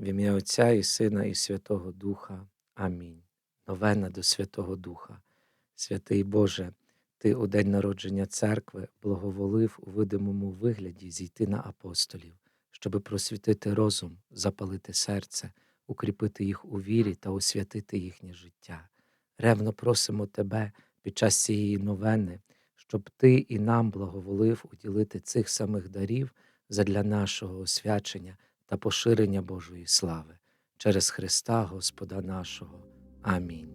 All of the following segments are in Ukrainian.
В ім'я Отця і Сина, і Святого Духа. Амінь. Новена до Святого Духа. Святий Боже, Ти у день народження церкви благоволив у видимому вигляді зійти на апостолів, щоби просвітити розум, запалити серце, укріпити їх у вірі та освятити їхнє життя. Ревно просимо Тебе під час цієї новени, щоб Ти і нам благоволив уділити цих самих дарів задля нашого освячення та поширення Божої слави через Христа Господа нашого. Амінь.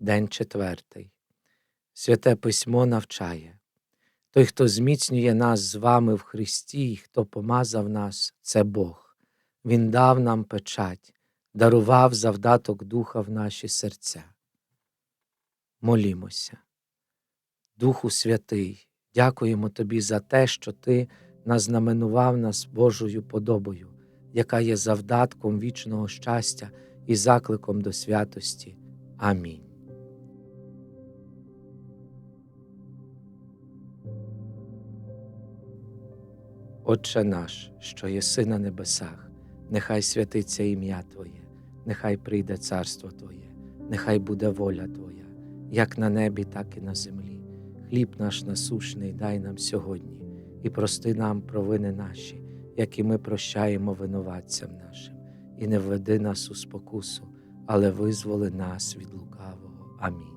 День четвертий. Святе письмо навчає. Той, хто зміцнює нас з вами в Христі, і хто помазав нас, це Бог. Він дав нам печать, дарував завдаток Духа в наші серця. Молімося. Духу Святий, дякуємо Тобі за те, що Ти назнаменував нас Божою подобою, яка є завдатком вічного щастя і закликом до святості. Амінь. Отче наш, що єси на небесах, нехай святиться ім'я Твоє, нехай прийде царство Твоє, нехай буде воля Твоя, як на небі, так і на землі. Хліб наш насушний дай нам сьогодні, і прости нам провини наші, як і ми прощаємо винуватцям нашим, і не введи нас у спокусу, але визволи нас від лукавого. Амінь.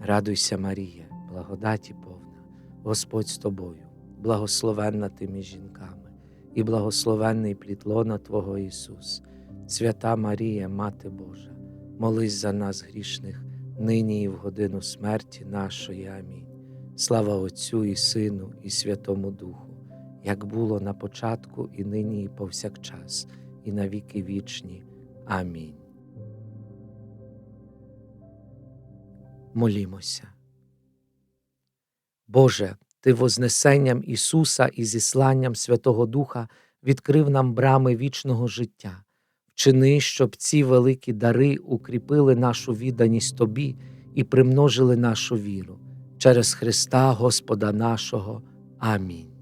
Радуйся, Марія, благодаті повна, Господь з тобою благословенна ти між жінками, і благословенний плід лона Твого Ісус, свята Марія, Мати Божа, молись за нас грішних, нині і в годину смерті нашої. Амінь. Слава Отцю і Сину, і Святому Духу, як було на початку, і нині, і повсякчас, і на віки вічні. Амінь. Молімося. Боже, ти Вознесенням Ісуса і зісланням Святого Духа відкрив нам брами вічного життя, вчини, щоб ці великі дари укріпили нашу відданість Тобі і примножили нашу віру через Христа Господа нашого. Амінь.